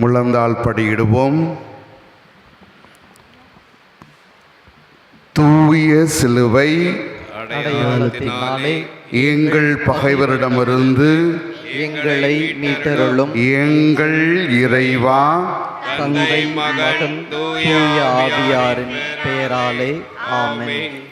முழந்தால் படியிடுவோம். தூய சிலுவை அடையாளத்தினாலே எங்கள் பகைவரிடமிருந்து எங்களை மீட்டருளும். எங்கள் இறைவா தந்தை மகன் தூய ஆவியாரின் பெயராலே ஆமென்.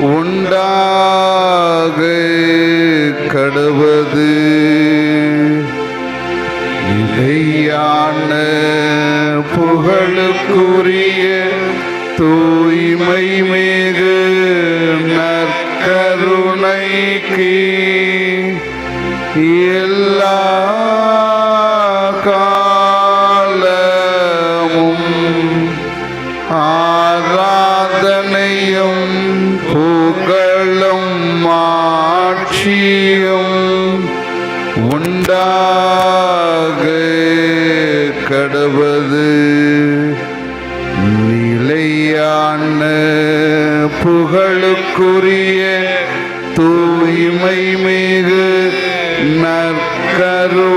உண்டாக கடுவது. நிலையான புகழுக்குரிய தூய்மை மிகு நற்கருணைக்கு எல்லா மாட்சியும் உண்டாக கடவது. நிலையான புகழுக்குரிய தூய்மை மிகு நற்கருணைக்கு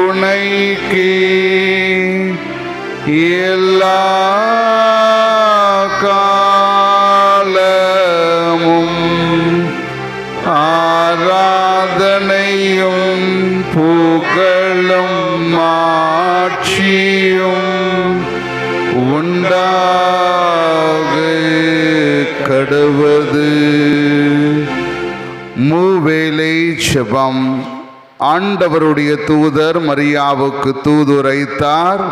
எல்லா புகழும் மாட்சியும் உண்டாக கடுவது மூவேலை செபம். ஆண்டவருடைய தூதர் மரியாவுக்கு தூதுரைத்தார்.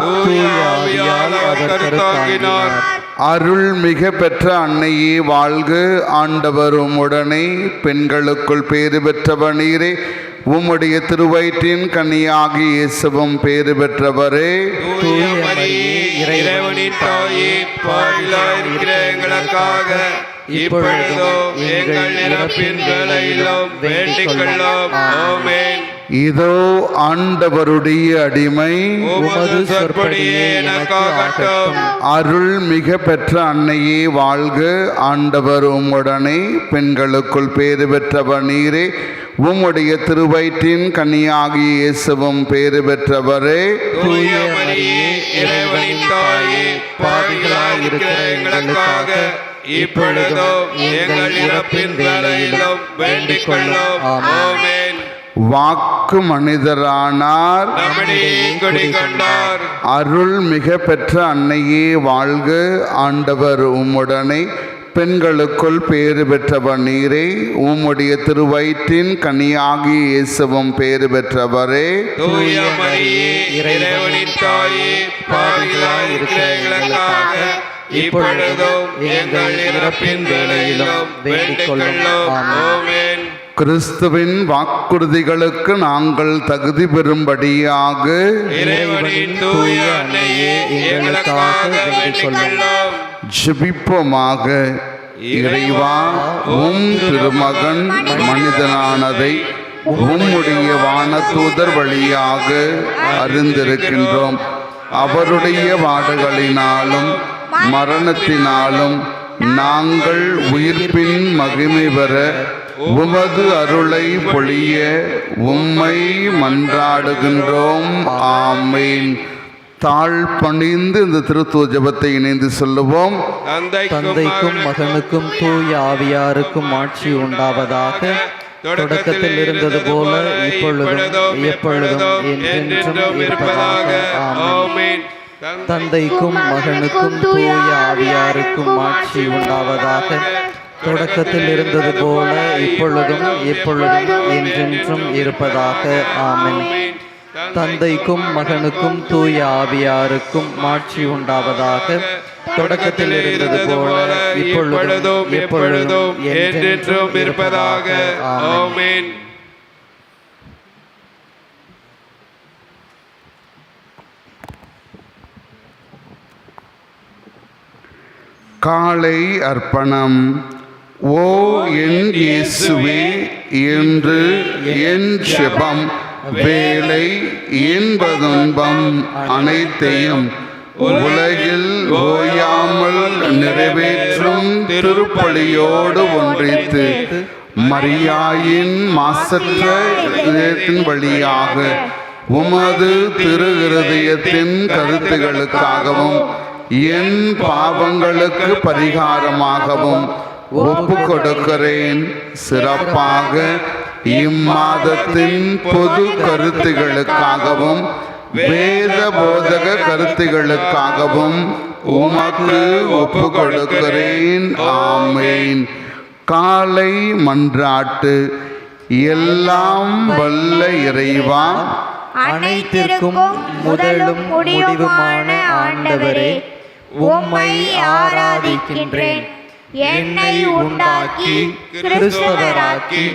அருள் மிக பெற்ற அன்னையே வாழ்க. ஆண்டவரும் உடனே பெண்களுக்குள் பேறு பெற்றவர் நீரே உம்முடைய திருவயிற்றின் கன்னியாகி இயேசுவும் பேறு பெற்றவரே. தூய இப்பொழுதும் எங்கள் நிரப்பின் வேளையிலும் வேண்டிக் கொள்ளோம் ஆமேன். இதோ ஆண்டவருடைய அடிமை அருள் மிக பெற்ற அன்னையே வாழ்க. ஆண்டவர் உம்முடனே பெண்களுக்குள் பேறு பெற்றவர் நீரே. உம்முடைய திருவயிற்றின் கன்னியாகிய இயேசுவும் பேறு பெற்றவரே. இப்பொழுதும் எங்கள் இறப்பின் வேண்டிக் கொள்ளும். ஆமென். வாக்கு மனிதரானார். அருள் மிக பெற்ற அன்னையே வாழ்க. ஆண்டவர் உம்முடனே பெண்களுக்குள் பேறு பெற்றவர் நீரே. உம்முடைய திருவயிற்றின் கனியாகிய இயேசுவும் பேறு பெற்றவரே. இப்பொழுதும் எங்கள் இறப்பின் வேளையிலும் வேண்டிக் கொள்ளும் கிறிஸ்துவின் வாக்குறுதிகளுக்கு நாங்கள் தகுதி பெறும்படியாக ஜெபிப்போமாக. இறைவா உம் திருமகன் மனிதனானதை உம்முடைய வானதூதர் வழியாக அறிந்திருக்கின்றோம். அவருடைய வாடுகளினாலும் மரணத்தினாலும் நாங்கள் உயிர்ப்பின் மகிமை பெற உமது அருளை பொழிய உம்மை மன்றாடுகின்றோம். ஆமீன். தாழ் பணிந்து இந்த திருத்துவ ஜெபத்தை இணைந்து சொல்லுவோம். தந்தைக்கும் மகனுக்கும் தூய ஆவியாருக்கும் ஆட்சி உண்டாவதாக. தொடக்கத்தில் இருந்தது போல இப்பொழுதும் எப்பொழுதும் என்றென்றும் இருப்பதாக. தந்தைக்கும் மகனுக்கும் தூய ஆவியாருக்கும் ஆட்சி உண்டாவதாக. தொடக்கத்தில் இருந்தது போல இப்பொழுதும் எப்பொழுதும் என்றென்றும் இருப்பதாக. ஆமன். தந்தைக்கும் மகனுக்கும் தூய ஆவியாருக்கும் மாட்சி உண்டாவதாக. தொடக்கத்தில் இருந்தது போல இப்பொழுதும் எப்பொழுதும் என்றென்றும் இருப்பதாக. ஆமேன். காலை அர்ப்பணம். ஓ என் இயேசுவே என்று என் செபம் வேலை இன்பதுன்பம் அனைத்தையும் உலகில் ஓயாமல் நிறைவேற்றும் திருப்பலியோடு ஒன்றித்து மரியாயின் மாசற்ற இதயத்தின் வழியாக உமது திரு இருதயத்தின் கருத்துகளுக்காகவும் என் பாவங்களுக்கு பரிகாரமாகவும் ஒப்பு கொடுக்கிறேன் சிறப்பாக இம்மாதத்தின் பொது கருத்துகளுக்காகவும் வேத போதக கருத்துகளுக்காகவும் உமக்கு ஒப்பு கொடுக்கிறேன் ஆமேன். காலை மன்றாட்டு. எல்லாம் வல்ல இறைவா. அனைத்திற்கும் முதலும் முடிவுமான ஆண்டவரே உம்மை ஆராதிக்கின்றேன். என்னை உண்டாக்கி கிறிஸ்தவராக்கி.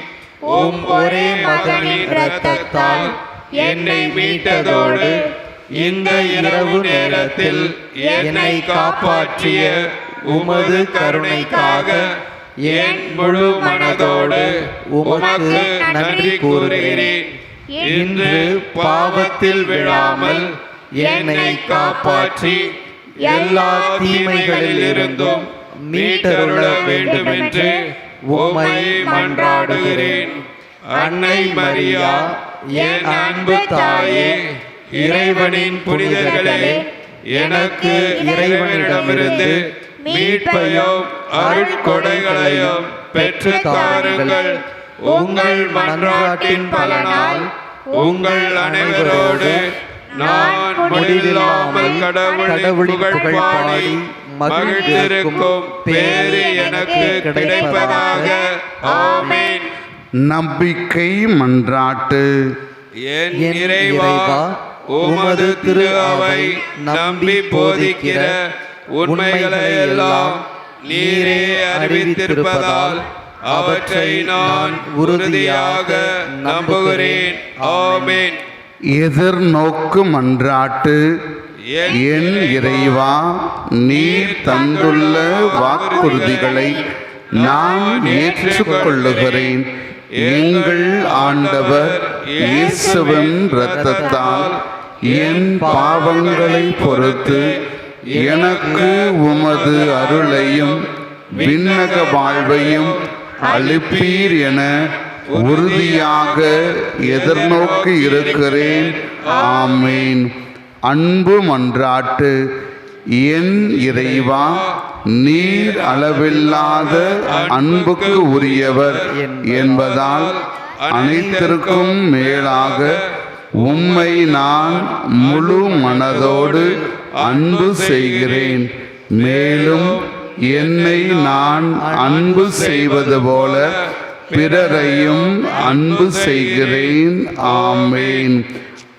உம் ஒரே மகனின் இரத்தத்தால் என்னை மீட்டதோடு இந்த இரவு நேரத்தில் என்னை காப்பாற்றிய உமது கருணைக்காக என் முழு மனதோடு உமக்கு நன்றி கூறுகிறேன். இன்று பாவத்தில் விழாமல் என்னை காப்பாற்றி எல்லா தீமைகளில் இருந்தும் மீட்டருள வேண்டுமென்று உம்மை மன்றாடுகிறேன். அன்னை மரியா என் அன்பு தாயே இறைவனின் புனிதர்களே எனக்கு இறைவனிடமிருந்து மீட்பையும் அருட்கொடைகளையும் பெற்று தாருங்கள் உங்கள் மன்றாட்டின் பலனால் உங்கள் அனைவரோடு நான் முடிவில்லாமல் கடவுளின் புகழ் பாடி மகிழ்ந்திருக்கும் பேறு எனக்கு கிடைப்பதாக. ஆமென். நம்பிக்கை மன்றாட்டு. என் இறைவா உமது திரு அவை நம்பி போதிக்கிற உண்மைகளை எல்லாம் நீரே அறிவித்திருப்பதால் அவற்றை நான் உறுதியாக நம்புகிறேன். ஆமென். எதிர்நோக்கு மன்றாட்டு. என் இறைவா நீர் தந்துள்ள வாக்குறுதிகளை நான் ஏற்றுக்கொள்ளுகிறேன். எங்கள் ஆண்டவர் இயேசுவின் இரத்தத்தால் என் பாவங்களை பொறுத்து எனக்கு உமது அருளையும் விண்ணக வாழ்வையும் அளிப்பீர் என உறுதியாக எதிர்நோக்கி இருக்கிறேன். ஆமேன். அன்பு மன்றாட்டு என் இறைவா நீர் அளவில்லாத அன்புக்கு உரியவர் என்பதால் அனைத்திற்கும் மேலாக உம்மை நான் முழு மனதோடு அன்பு செய்கிறேன். மேலும் என்னை நான் அன்பு செய்வது போல பிறரையும் அன்பு செய்கிறேன். ஆமேன்.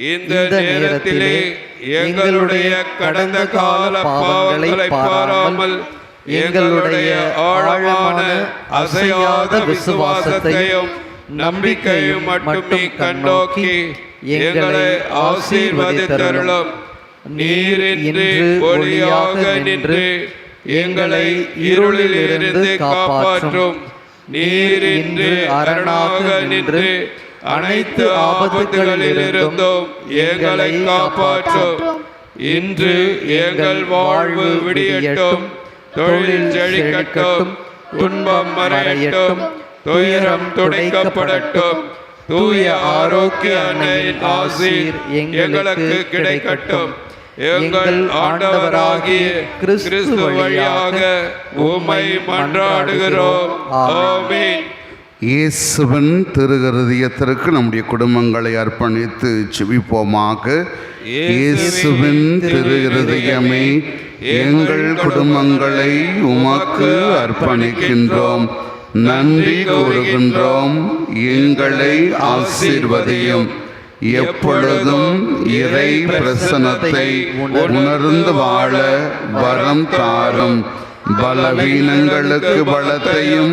இந்த நேரத்திலே எங்களுடைய கடந்த கால பாவங்களை பாராமல் எங்களுடைய ஆழமான அசையாத விசுவாசத்தையும் நம்பிக்கையும் மட்டுமே கண்ணோக்கி எங்களை ஆசீர்வதித்தருளும். நீரின்று ஒளியாக நின்று எங்களை இருளிலிருந்து காப்பாற்றும். நீரின்று அரணாக நின்று அனைத்து ஆபத்துகளிலிருந்தும் எங்களை காப்பாற்றும். இன்று எங்கள் வாழ்வு விடியட்டும். தொழில் செழிக்கட்டும். துன்பம் மறையட்டும். துயரம் துடைக்கப்படட்டும். தூய ஆரோக்கிய அன்னையின் ஆசீர் எங்களுக்கு கிடைக்கட்டும். எங்கள் ஆண்டவராகிய கிறிஸ்து வழியாக உம்மை மன்றாடுகிறோம். ஆமீன். இயேசுவின் திருகிருதயத்திற்கு நம்முடைய குடும்பங்களை அர்ப்பணித்து செவிப்போமாக இயேசுவின் திருஹிருதயமே எங்கள் குடும்பங்களை உமக்கு அர்ப்பணிக்கின்றோம். நன்றி கூறுகின்றோம். எங்களை ஆசீர்வதியும். எப்பொழுதும் இறை பிரசனத்தை உணர்ந்து வாழ வரம் தாரும். பலவீனங்களுக்கு பலத்தையும்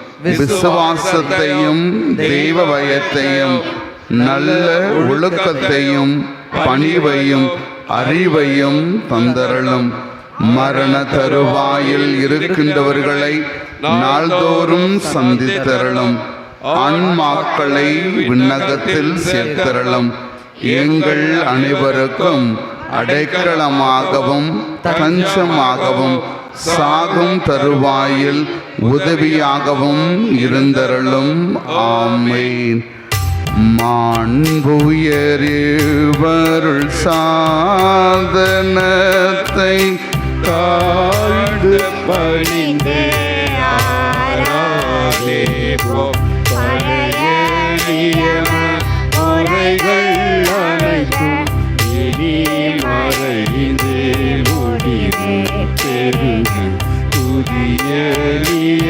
விசுவாசத்தையும் தெய்வ பயத்தையும் நல்ல ஒழுக்கத்தையும் பணிவையும் அறிவையும் தந்தரலும் மரண தருவாயில் இருக்கின்றவர்களை நாள்தோறும் சந்தித்தரலும் ஆன்மாக்களை விண்ணகத்தில் சேர்த்தரலும் எங்கள் அனைவருக்கும் அடைக்கலமாகவும் தஞ்சமாகவும் சாகும் தருவாயில் உதவியாகவும் இருந்தருளும். ஆமேன். மாண்புயரிவருள் சாதனத்தை தாழ்ந்து பணி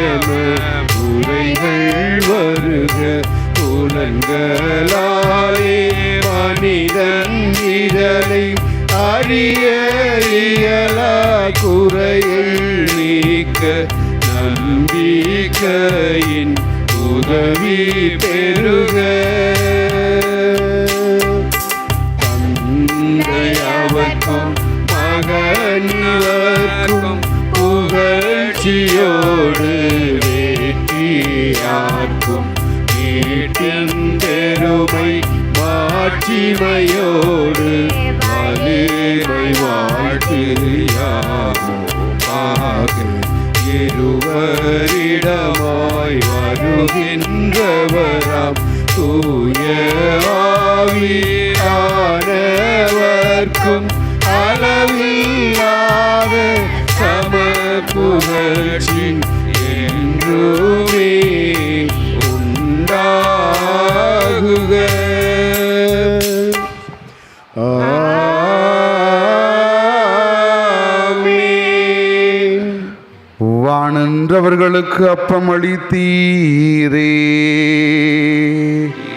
நியம முறைகள் வருக. புலன்களாலே மனிதன் இதனை அறிய இயலா குறையை நீக்க நம்பிக்கையின் உதவி பெருக மாட்சிமையோடு வலிமை வாழ்த்து யாவோமாக இருவரிடமாய் வருகின்றவராம். தூய ஆவியானவர்க்கும் அளவில்லாத சம புகழ்ச்சி என்றுமே வானன்றவர்களுக்கு அப்பம் அளித்தீரே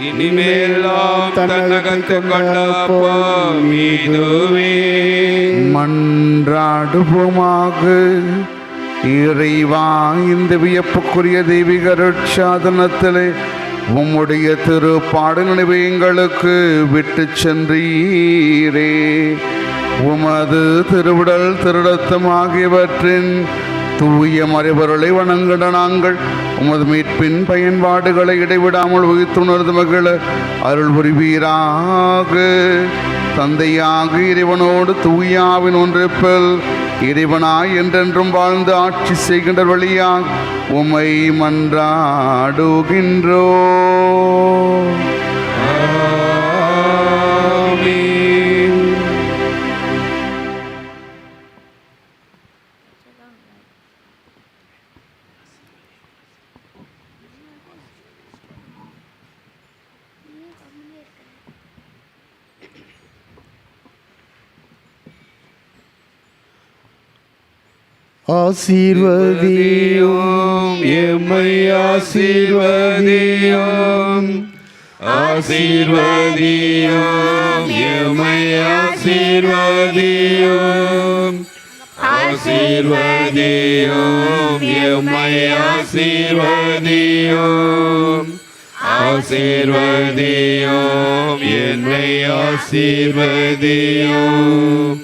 இனிமேலாம் தன்னகத்து கொண்டப்பம் இதுவே மன்றாடுவோமாக. இறைவா இந்த வியப்புக்குரிய தெய்வீக ரட்சாதனத்திலே உம்முடைய திரு பாடநினைவை எங்களுக்கு விட்டு சென்றீரே. உமது திருவிடல் திருடத்தம் ஆகியவற்றின் தூய மறைபொருளை வணங்கிட நாங்கள். உமது மீட்பின் பயன்பாடுகளை இடைவிடாமல் உயிர்த்துணர்ந்து மகிழ அருள் புரிவீராக. தந்தையாக இறைவனோடு தூயாவின் ஒன்றிப்பில் இறைவனாய் என்றென்றும் வாழ்ந்து ஆட்சி செய்கின்ற வழியாக உமை மன்றாடுகின்றோ ஆசீர்வதியும் எம்மை ஆசீர்வதியும். ஆசீர்வதியும் எம்மை ஆசீர்வதியும். ஆசீர்வதியும் எம்மை ஆசீர்வதியும். ஆசீர்வதியும் என்னை ஆசீர்வதியும்.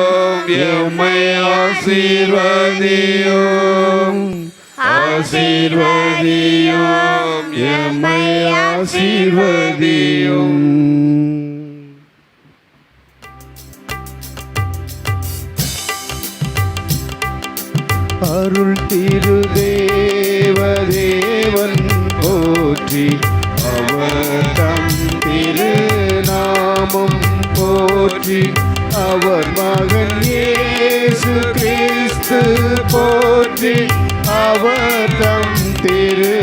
எம்மை ஆசீர்வதியும் ஆசீர்வதியும் எம்மை ஆசீர்வதியும் அருள் திரு தேவதேவன் போற்றி அவர் தம் திருநாமம் போற்றி. அவர் மகன் இயேசு கிறிஸ்து போற்றி அவர் தம் திரு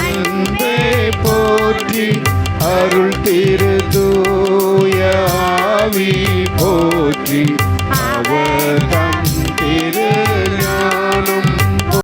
அன்பை போற்றி அருள் திரு தூயாவி போற்றி.